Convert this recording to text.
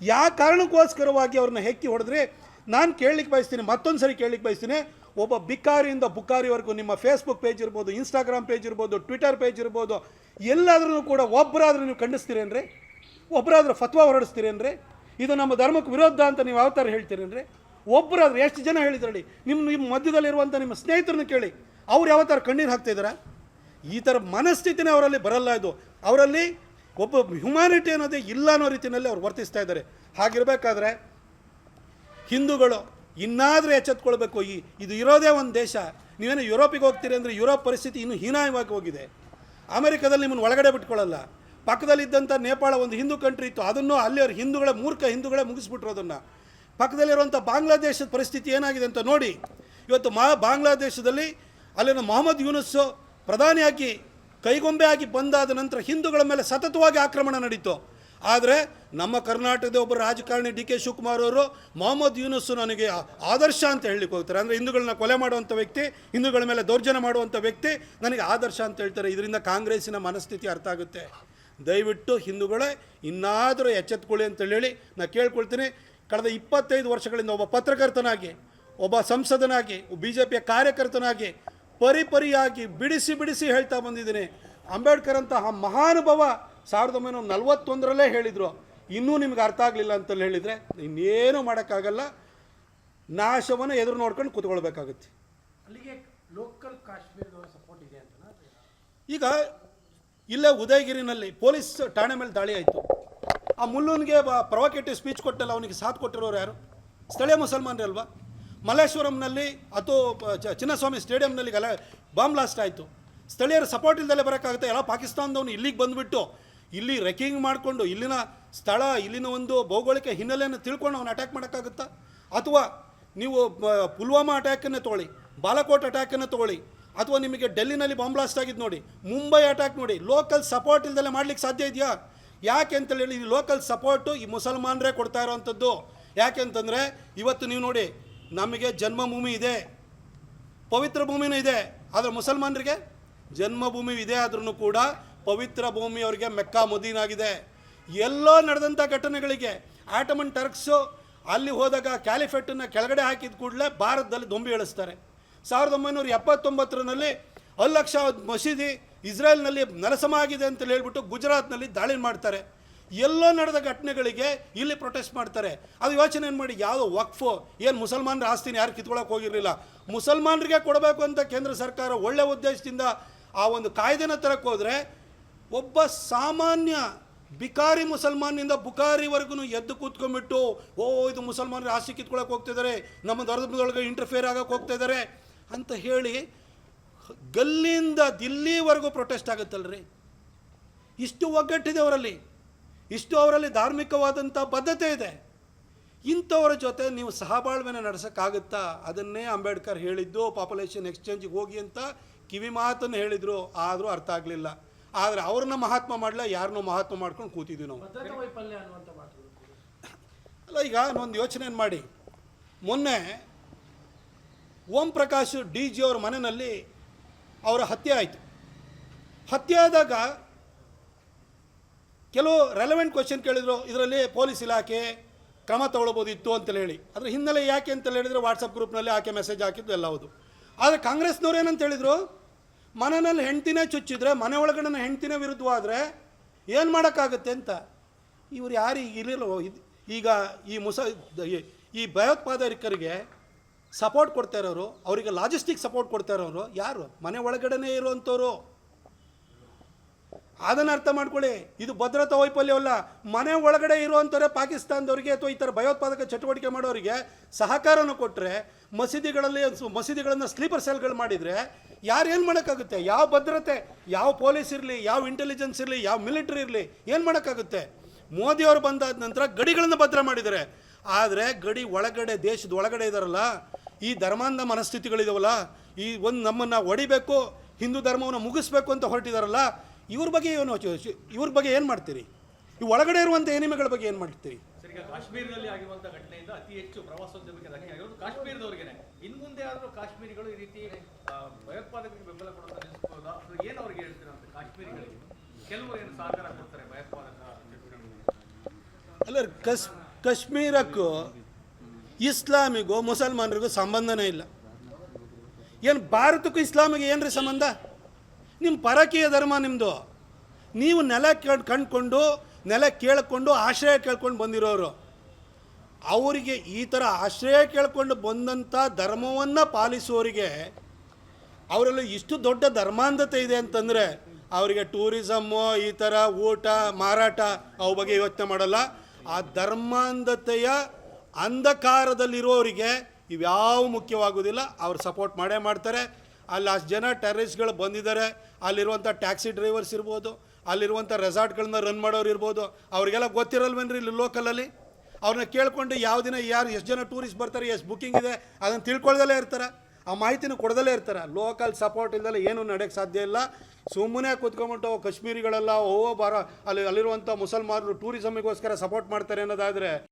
ಯಾವ ಕಾರಣಕ್ಕೋಸ್ಕರವಾಗಿ ಅವ್ರನ್ನ ಹೆಕ್ಕಿ ಹೊಡೆದ್ರೆ ನಾನು ಕೇಳಲಿಕ್ಕೆ ಬಯಸ್ತೀನಿ ಮತ್ತೊಂದು ಸರಿ ಕೇಳಲಿಕ್ಕೆ ಬಯಸ್ತೀನಿ. ಒಬ್ಬ ಬಿಕಾರಿಯಿಂದ ಬುಕಾರಿವರೆಗೂ ನಿಮ್ಮ ಫೇಸ್ಬುಕ್ ಪೇಜ್ ಇರ್ಬೋದು ಇನ್ಸ್ಟಾಗ್ರಾಮ್ ಪೇಜ್ ಇರ್ಬೋದು ಟ್ವಿಟರ್ ಪೇಜ್ ಇರ್ಬೋದು ಎಲ್ಲಾದ್ರೂ ಕೂಡ ಒಬ್ಬರಾದ್ರೂ ನೀವು ಖಂಡಿಸ್ತೀರೇನ್ರಿ ಒಬ್ಬರಾದ್ರೂ ಫತ್ವಾ ಹೊರಡಿಸ್ತೀರೇನ್ರಿ ಇದು ನಮ್ಮ ಧರ್ಮಕ್ಕೆ ವಿರೋಧ ಅಂತ ನೀವು ಯಾವ ಥರ ಹೇಳ್ತೀರೇನ್ರಿ ಒಬ್ಬರಾದ್ರೂ ಎಷ್ಟು ಜನ ಹೇಳಿದ್ರಳಿ ನಿಮ್ಮ ನಿಮ್ಮ ಮಧ್ಯದಲ್ಲಿರುವಂಥ ನಿಮ್ಮ ಸ್ನೇಹಿತರನ್ನ ಕೇಳಿ, ಅವ್ರು ಯಾವ ಥರ ಕಣ್ಣೀರು ಹಾಕ್ತಾ ಇದ್ದಾರಾ? ಈ ಥರ ಮನಸ್ಥಿತಿನೇ ಅವರಲ್ಲಿ ಬರಲ್ಲ ಇದು. ಅವರಲ್ಲಿ ಒಬ್ಬ ಹ್ಯುಮ್ಯಾನಿಟಿ ಅನ್ನೋದೇ ಇಲ್ಲ ಅನ್ನೋ ರೀತಿಯಲ್ಲಿ ಅವ್ರು ವರ್ತಿಸ್ತಾ ಇದ್ದಾರೆ. ಹಾಗಿರಬೇಕಾದ್ರೆ ಹಿಂದೂಗಳು ಇನ್ನಾದರೂ ಎಚ್ಚೆತ್ಕೊಳ್ಬೇಕು. ಈ ಇದು ಇರೋದೇ ಒಂದು ದೇಶ. ನೀವೇನು ಯುರೋಪಿಗೆ ಹೋಗ್ತೀರಿ ಅಂದರೆ ಯುರೋಪ್ ಪರಿಸ್ಥಿತಿ ಇನ್ನೂ ಹೀನಾಯವಾಗಿ ಹೋಗಿದೆ. ಅಮೆರಿಕದಲ್ಲಿ ನಿಮ್ಮನ್ನು ಒಳಗಡೆ ಬಿಟ್ಕೊಳ್ಳಲ್ಲ. ಪಕ್ಕದಲ್ಲಿದ್ದಂಥ ನೇಪಾಳ ಒಂದು ಹಿಂದೂ ಕಂಟ್ರಿ ಇತ್ತು. ಅದನ್ನು ಅಲ್ಲಿ ಅವ್ರು ಹಿಂದೂಗಳ ಮೂರ್ಖ ಹಿಂದೂಗಳೇ ಮುಗಿಸ್ಬಿಟ್ರು ಅದನ್ನು. ಪಕ್ಕದಲ್ಲಿರುವಂಥ ಬಾಂಗ್ಲಾದೇಶದ ಪರಿಸ್ಥಿತಿ ಏನಾಗಿದೆ ಅಂತ ನೋಡಿ. ಇವತ್ತು ಮಾ ಬಾಂಗ್ಲಾದೇಶದಲ್ಲಿ ಅಲ್ಲಿನ ಮೊಹಮ್ಮದ್ ಯೂನುಸ್ಸು ಪ್ರಧಾನಿಯಾಗಿ ಕೈಗೊಂಬೆ ಆಗಿ ಬಂದಾದ ನಂತರ ಹಿಂದೂಗಳ ಮೇಲೆ ಸತತವಾಗಿ ಆಕ್ರಮಣ ನಡೀತು. ಆದರೆ ನಮ್ಮ ಕರ್ನಾಟಕದ ಒಬ್ಬ ರಾಜಕಾರಣಿ ಡಿ ಕೆ ಶಿವಕುಮಾರ್ ಅವರು ಮೊಹಮ್ಮದ್ ಯೂನುಸ್ ನನಗೆ ಆದರ್ಶ ಅಂತ ಹೇಳಲಿಕ್ಕೆ ಹೋಗ್ತಾರೆ. ಅಂದರೆ ಹಿಂದೂಗಳನ್ನ ಕೊಲೆ ಮಾಡುವಂಥ ವ್ಯಕ್ತಿ, ಹಿಂದೂಗಳ ಮೇಲೆ ದೌರ್ಜನ್ಯ ಮಾಡುವಂಥ ವ್ಯಕ್ತಿ ನನಗೆ ಆದರ್ಶ ಅಂತ ಹೇಳ್ತಾರೆ. ಇದರಿಂದ ಕಾಂಗ್ರೆಸ್ಸಿನ ಮನಸ್ಥಿತಿ ಅರ್ಥ ಆಗುತ್ತೆ. ದಯವಿಟ್ಟು ಹಿಂದೂಗಳೇ, ಇನ್ನಾದರೂ ಎಚ್ಚೆತ್ಕೊಳ್ಳಿ ಅಂತೇಳಿ ಹೇಳಿ ನಾನು ಕೇಳ್ಕೊಳ್ತೀನಿ. ಕಳೆದ ಇಪ್ಪತ್ತೈದು ವರ್ಷಗಳಿಂದ ಒಬ್ಬ ಪತ್ರಕರ್ತನಾಗಿ, ಒಬ್ಬ ಸಂಸದನಾಗಿ ಬಿ ಜೆ ಪಿಯ ಕಾರ್ಯಕರ್ತನಾಗಿ ಪರಿಪರಿಯಾಗಿ ಬಿಡಿಸಿ ಬಿಡಿಸಿ ಹೇಳ್ತಾ ಬಂದಿದ್ದೀನಿ. ಅಂಬೇಡ್ಕರ್ ಅಂತಹ ಮಹಾನುಭವ ಸಾವಿರದ ಒಂಬೈನೂರ ನಲವತ್ತೊಂದರಲ್ಲೇ ಹೇಳಿದರು. ಇನ್ನೂ ನಿಮ್ಗೆ ಅರ್ಥ ಆಗಲಿಲ್ಲ ಅಂತ ಹೇಳಿದರೆ ಇನ್ನೇನು ಮಾಡೋಕ್ಕಾಗಲ್ಲ. ನಾಶವನ್ನು ಎದುರು ನೋಡ್ಕೊಂಡು ಕೂತ್ಕೊಳ್ಬೇಕಾಗುತ್ತೆ. ಅಲ್ಲಿಗೆ ಲೋಕಲ್ ಕಾಶ್ಮೀರದವರ ಸಪೋರ್ಟ್ ಇದೆ ಈಗ ಇಲ್ಲೇ ಉದಯಗಿರಿನಲ್ಲಿ ಪೊಲೀಸ್ ಠಾಣೆ ಮೇಲೆ ದಾಳಿ ಆಯಿತು. ಆ ಮುಲ್ಲೂನ್ಗೆ ಪ್ರೊವೊಕೇಟಿವ್ ಸ್ಪೀಚ್ ಕೊಟ್ಟಲ್ಲ ಅವನಿಗೆ ಸಾಥ್ ಕೊಟ್ಟಿರೋರು ಯಾರು? ಸ್ಥಳೀಯ ಮುಸಲ್ಮಾನರೇ ಅಲ್ವಾ? ಮಲ್ಲೇಶ್ವರಂನಲ್ಲಿ ಅಥವಾ ಚಿನ್ನಸ್ವಾಮಿ ಸ್ಟೇಡಿಯಂನಲ್ಲಿ ಗಲ, ಬಾಂಬ್ ಬ್ಲಾಸ್ಟ್ ಆಯಿತು. ಸ್ಥಳೀಯರ ಸಪೋರ್ಟ್ ಇಲ್ದಲೇ ಬರೋಕ್ಕಾಗುತ್ತೆ. ಎಲ್ಲ ಪಾಕಿಸ್ತಾನದವನು ಇಲ್ಲಿಗೆ ಬಂದುಬಿಟ್ಟು ಇಲ್ಲಿ ರೆಕ್ಕಿಂಗ್ ಮಾಡಿಕೊಂಡು ಇಲ್ಲಿನ ಸ್ಥಳ, ಇಲ್ಲಿನ ಒಂದು ಭೌಗೋಳಿಕ ಹಿನ್ನೆಲೆಯನ್ನು ತಿಳ್ಕೊಂಡು ಅವನು ಅಟ್ಯಾಕ್ ಮಾಡೋಕ್ಕಾಗುತ್ತಾ? ಅಥವಾ ನೀವು ಪುಲ್ವಾಮಾ ಅಟ್ಯಾಕನ್ನು ತೊಗೊಳ್ಳಿ, ಬಾಲಕೋಟ್ ಅಟ್ಯಾಕನ್ನು ತೊಗೊಳ್ಳಿ, ಅಥವಾ ನಿಮಗೆ ಡೆಲ್ಲಿನಲ್ಲಿ ಬಾಂಬ್ ಬ್ಲಾಸ್ಟ್ ಆಗಿದ್ದು ನೋಡಿ, ಮುಂಬೈ ಅಟ್ಯಾಕ್ ನೋಡಿ ಲೋಕಲ್ ಸಪೋರ್ಟ್ ಇಲ್ದಲೇ ಮಾಡ್ಲಿಕ್ಕೆ ಸಾಧ್ಯ ಇದೆಯಾ? ಯಾಕೆ ಅಂತೇಳಿ ಈ ಲೋಕಲ್ ಸಪೋರ್ಟು ಈ ಮುಸಲ್ಮಾನರೇ ಕೊಡ್ತಾ ಇರೋವಂಥದ್ದು ಯಾಕೆ ಅಂತಂದರೆ, ಇವತ್ತು ನೀವು ನೋಡಿ ನಮಗೆ ಜನ್ಮಭೂಮಿ ಇದೆ, ಪವಿತ್ರ ಭೂಮಿನೂ ಇದೆ, ಆದರೆ ಮುಸಲ್ಮಾನರಿಗೆ ಜನ್ಮಭೂಮಿ ಇದೆ ಆದ್ರೂ ಕೂಡ ಪವಿತ್ರ ಭೂಮಿ ಅವರಿಗೆ ಮೆಕ್ಕಾ ಮದೀನಾಗಿದೆ ಎಲ್ಲೋ ನಡೆದಂಥ ಘಟನೆಗಳಿಗೆ ಆಟಮನ್ ಟರ್ಕ್ಸು ಅಲ್ಲಿ ಹೋದಾಗ ಕ್ಯಾಲಿಫೆಟ್ಟನ್ನು ಕೆಳಗಡೆ ಹಾಕಿದ ಕೂಡಲೇ ಭಾರತದಲ್ಲಿ ದೊಂಬಿ ಇಳಿಸ್ತಾರೆ ಸಾವಿರದ ಒಂಬೈನೂರ ಎಪ್ಪತ್ತೊಂಬತ್ತರಲ್ಲಿ ಅಲ್ಲಕ್ಷ ಮಸೀದಿ ಇಸ್ರೇಲ್ನಲ್ಲಿ ನರಸಮ ಆಗಿದೆ ಅಂತ ಹೇಳ್ಬಿಟ್ಟು ಗುಜರಾತ್ನಲ್ಲಿ ದಾಳಿ ಮಾಡ್ತಾರೆ. ಎಲ್ಲೋ ನಡೆದ ಘಟನೆಗಳಿಗೆ ಇಲ್ಲಿ ಪ್ರೊಟೆಸ್ಟ್ ಮಾಡ್ತಾರೆ. ಅದು ಯೋಚನೆ ಏನು ಮಾಡಿ, ಯಾವುದೋ ವಕ್ಫು, ಏನು ಮುಸಲ್ಮಾನರ ಆಸ್ತಿನ ಯಾರು ಕಿತ್ಕೊಳಕ್ಕೆ ಹೋಗಿರಲಿಲ್ಲ. ಮುಸಲ್ಮಾನರಿಗೆ ಕೊಡಬೇಕು ಅಂತ ಕೇಂದ್ರ ಸರ್ಕಾರ ಒಳ್ಳೆ ಉದ್ದೇಶದಿಂದ ಆ ಒಂದು ಕಾಯ್ದೆನ ತರಕ್ಕೆ ಹೋದರೆ ಒಬ್ಬ ಸಾಮಾನ್ಯ ಬಿಕಾರಿ ಮುಸಲ್ಮಾನಿಂದ ಬುಕಾರಿವರೆಗೂ ಎದ್ದು ಕೂತ್ಕೊಂಡ್ಬಿಟ್ಟು, ಓ, ಇದು ಮುಸಲ್ಮಾನರ ಆಸ್ತಿ ಕಿತ್ಕೊಳಕ್ಕೆ ಹೋಗ್ತಿದ್ದಾರೆ, ನಮ್ಮ ಧರ್ಮದೊಳಗೆ ಇಂಟರ್ಫೇರ್ ಆಗಕ್ಕೆ ಹೋಗ್ತಾ ಇದ್ದಾರೆ ಅಂತ ಹೇಳಿ ಗಲ್ಲಿಂದ ದಿಲ್ಲಿವರೆಗೂ ಪ್ರೊಟೆಸ್ಟ್ ಆಗುತ್ತಲ್ರಿ? ಇಷ್ಟು ಒಗ್ಗಟ್ಟಿದೆ ಅವರಲ್ಲಿ. ಇಷ್ಟು ಅವರಲ್ಲಿ ಧಾರ್ಮಿಕವಾದಂಥ ಬದ್ಧತೆ ಇದೆ. ಇಂಥವರ ಜೊತೆ ನೀವು ಸಹಬಾಳ್ವೆನ ನಡೆಸೋಕ್ಕಾಗುತ್ತಾ? ಅದನ್ನೇ ಅಂಬೇಡ್ಕರ್ ಹೇಳಿದ್ದು ಪಾಪ್ಯುಲೇಷನ್ ಎಕ್ಸ್ಚೇಂಜಿಗೆ ಹೋಗಿ ಅಂತ ಕಿವಿ ಮಾತನ್ನು ಹೇಳಿದರು. ಆದರೂ ಅರ್ಥ ಆಗಲಿಲ್ಲ. ಆದರೆ ಅವ್ರನ್ನ ಮಹಾತ್ಮ ಮಾಡಲ್ಲ ಯಾರನ್ನೂ ಮಹಾತ್ಮ ಮಾಡ್ಕೊಂಡು ಕೂತಿದ್ವಿ ನಾವು. ಅಲ್ಲ ಈಗ ಒಂದು ಯೋಚನೆ ಮಾಡಿ? ಮೊನ್ನೆ ಓಂ ಪ್ರಕಾಶ್ ಡಿ ಜಿ ಅವ್ರ ಮನೆಯಲ್ಲಿ ಅವರ ಹತ್ಯೆ ಆಯಿತು. ಹತ್ಯೆ ಆದಾಗ ಕೆಲವು ರೆಲೆವೆಂಟ್ ಕ್ವಶನ್ ಕೇಳಿದರು, ಇದರಲ್ಲಿ ಪೊಲೀಸ್ ಇಲಾಖೆ ಕ್ರಮ ತಗೊಳ್ಬೋದಿತ್ತು ಅಂತ ಹೇಳಿ. ಅದ್ರ ಹಿನ್ನೆಲೆ ಯಾಕೆ ಅಂತ ಹೇಳಿದರೆ ವಾಟ್ಸಪ್ ಗ್ರೂಪ್ನಲ್ಲಿ ಆಕೆ ಮೆಸೇಜ್ ಹಾಕಿದ್ದು ಎಲ್ಲ ಹೌದು. ಆದರೆ ಕಾಂಗ್ರೆಸ್ನವ್ರು ಏನಂತ ಹೇಳಿದರು? ಮನೆಯಲ್ಲಿ ಹೆಂಡ್ತಿನೇ ಚುಚ್ಚಿದ್ರೆ, ಮನೆ ಒಳಗಡೆ ಹೆಂಡ್ತಿನೇ ವಿರುದ್ಧವಾದರೆ ಏನು ಮಾಡೋಕ್ಕಾಗುತ್ತೆ ಅಂತ? ಇವ್ರು ಯಾರು ಈಗ ಇರಲಿಲ್ಲ ಈಗ ಈ ಮುಸ, ಈ ಭಯೋತ್ಪಾದಕರಿಗೆ ಸಪೋರ್ಟ್ ಕೊಡ್ತಾ ಇರೋರು, ಅವರಿಗೆ ಲಾಜಿಸ್ಟಿಕ್ ಸಪೋರ್ಟ್ ಕೊಡ್ತಾ ಇರೋರು ಯಾರು? ಮನೆ ಒಳಗಡೆನೇ ಇರುವಂಥವ್ರು. ಅದನ್ನು ಅರ್ಥ ಮಾಡ್ಕೊಳ್ಳಿ. ಇದು ಭದ್ರತಾ ವೈಫಲ್ಯವಲ್ಲ ಮನೆ ಒಳಗಡೆ ಇರುವಂಥವ್ರೆ ಪಾಕಿಸ್ತಾನದವರಿಗೆ ಅಥವಾ ಈ ಥರ ಭಯೋತ್ಪಾದಕ ಚಟುವಟಿಕೆ ಮಾಡೋರಿಗೆ ಸಹಕಾರನ ಕೊಟ್ಟರೆ ಮಸೀದಿಗಳಲ್ಲಿ ಮಸೀದಿಗಳನ್ನು ಸ್ಲೀಪರ್ ಸೆಲ್ಗಳು ಮಾಡಿದರೆ ಯಾರು ಏನು ಮಾಡೋಕ್ಕಾಗುತ್ತೆ? ಯಾವ ಭದ್ರತೆ, ಯಾವ ಪೊಲೀಸ್ ಇರಲಿ, ಯಾವ ಇಂಟೆಲಿಜೆನ್ಸ್ ಇರಲಿ, ಯಾವ ಮಿಲಿಟ್ರಿ ಇರಲಿ, ಏನು ಮಾಡೋಕ್ಕಾಗುತ್ತೆ? ಮೋದಿಯವರು ಬಂದಾದ ನಂತರ ಗಡಿಗಳನ್ನು ಭದ್ರ ಮಾಡಿದ್ದಾರೆ. ಆದರೆ ಗಡಿ ಒಳಗಡೆ, ದೇಶದ ಒಳಗಡೆ ಇದಾರಲ್ಲ, ಈ ಧರ್ಮಾಂಧ ಮನಸ್ಥಿತಿಗಳಿದಾವಲ್ಲ, ಈ ಒಂದು ನಮ್ಮನ್ನು ಹೊಡಿಬೇಕು ಹಿಂದೂ ಧರ್ಮವನ್ನು ಮುಗಿಸ್ಬೇಕು ಅಂತ ಹೊರಟಿದಾರಲ್ಲ ಇವ್ರ ಬಗ್ಗೆ ಏನು ಇವ್ರ ಬಗ್ಗೆ ಏನು ಮಾಡ್ತೀರಿ? ಈ ಒಳಗಡೆ ಇರುವಂಥ ಎನಿಮೆಗಳ ಬಗ್ಗೆ ಏನು ಮಾಡ್ತೀರಿ? ಕಾಶ್ಮೀರದಲ್ಲಿ ಆಗಿರುವಂತ ಘಟನೆಯಿಂದ ಅತಿ ಹೆಚ್ಚು ಪ್ರವಾಸೋದ್ಯಮಕ್ಕೆ ಧಕ್ಕೆ ಆಗಿರೋದು ಕಾಶ್ಮೀರದವ್ರಿಗೆ ಇನ್ ಮುಂದೆ ಆದ್ರೂ ಕಾಶ್ಮೀರಿಗಳು ಈ ರೀತಿ ಭಯೋತ್ಪಾದಕರಿಗೆ ಬೆಂಬಲ ಕೊಡೋದು ನಿಲ್ಲಿಸಬಹುದಾ ಅಥವಾ ಏನು ಅವ್ರಿಗೆ ಹೇಳ್ತೀರಾ ಅಂತ ಕಾಶ್ಮೀರಿಗಳಿಗೆ? ಕೆಲವರು ಏನು ಸಹಕಾರ ಕೊಡ್ತಾರೆ ಭಯೋತ್ಪಾದಕ ಅಲ್ಲ ಕಸ್ ಕಾಶ್ಮೀರಕ್ಕೂ ಇಸ್ಲಾಮಿಗೂ ಮುಸಲ್ಮಾನರಿಗೂ ಸಂಬಂಧನೇ ಇಲ್ಲ. ಏನು ಭಾರತಕ್ಕೂ ಇಸ್ಲಾಮಿಗೆ ಏನ್ರಿ ಸಂಬಂಧ? ನಿಮ್ಮ ಪರಕೀಯ ಧರ್ಮ ನಿಮ್ಮದು ನೀವು ನೆಲ ಕೇಳ್ ಕಂಡ್ಕೊಂಡು ನೆಲ ಕೇಳಿಕೊಂಡು, ಆಶ್ರಯ ಕೇಳ್ಕೊಂಡು ಬಂದಿರೋರು. ಅವರಿಗೆ ಈ ಥರ ಆಶ್ರಯ ಕೇಳ್ಕೊಂಡು ಬಂದಂಥ ಧರ್ಮವನ್ನು ಪಾಲಿಸುವವರಿಗೆ ಅವರಲ್ಲಿ ಇಷ್ಟು ದೊಡ್ಡ ಧರ್ಮಾಂಧತೆ ಇದೆ ಅಂತಂದರೆ ಅವರಿಗೆ ಟೂರಿಸಮ್ಮು, ಈ ಥರ ಊಟ, ಮಾರಾಟ ಅವ ಬಗ್ಗೆ ಯೋಚನೆ ಮಾಡಲ್ಲ. ಆ ಧರ್ಮಾಂಧತೆಯ ಅಂಧಕಾರದಲ್ಲಿರೋರಿಗೆ ಇವ್ಯಾವ ಮುಖ್ಯವಾಗೋದಿಲ್ಲ. ಅವ್ರು ಸಪೋರ್ಟ್ ಮಾಡೇ ಮಾಡ್ತಾರೆ. ಅಲ್ಲಿ ಅಷ್ಟು ಜನ ಟೆರರಿಸ್ಟ್ಗಳು ಬಂದಿದ್ದಾರೆ. ಅಲ್ಲಿರುವಂಥ ಟ್ಯಾಕ್ಸಿ ಡ್ರೈವರ್ಸ್ ಇರ್ಬೋದು, ಅಲ್ಲಿರುವಂಥ ರೆಸಾರ್ಟ್ಗಳನ್ನ ರನ್ ಮಾಡೋರು ಇರ್ಬೋದು. ಅವ್ರಿಗೆಲ್ಲ ಗೊತ್ತಿರಲ್ವೇನ್ರಿ ಇಲ್ಲಿ ಲೋಕಲಲ್ಲಿ ಅವ್ರನ್ನ ಕೇಳ್ಕೊಂಡು ಯಾವ ದಿನ ಯಾರು ಎಷ್ಟು ಜನ ಟೂರಿಸ್ಟ್ ಬರ್ತಾರೆ, ಎಷ್ಟು ಬುಕ್ಕಿಂಗ್ ಇದೆ, ಅದನ್ನು ತಿಳ್ಕೊಳ್ದಲ್ಲೇ ಇರ್ತಾರೆ. ಆ ಮಾಹಿತಿನ ಕೊಡದಲ್ಲೇ ಇರ್ತಾರೆ. ಲೋಕಲ್ ಸಪೋರ್ಟ್ ಇಲ್ದಲೆ ಏನೂ ನಡೆಯೋಕ್ಕೆ ಸಾಧ್ಯ ಇಲ್ಲ. ಸುಮ್ಮನೆ ಕೂತ್ಕೊಂಬಿಟ್ಟು ಕಾಶ್ಮೀರಿಗಳೆಲ್ಲ, ಓ, ಬಾರ, ಅಲ್ಲಿ ಅಲ್ಲಿರುವಂಥ ಮುಸಲ್ಮಾನರು ಟೂರಿಸಮಿಗೋಸ್ಕರ ಸಪೋರ್ಟ್ ಮಾಡ್ತಾರೆ ಅನ್ನೋದಾದರೆ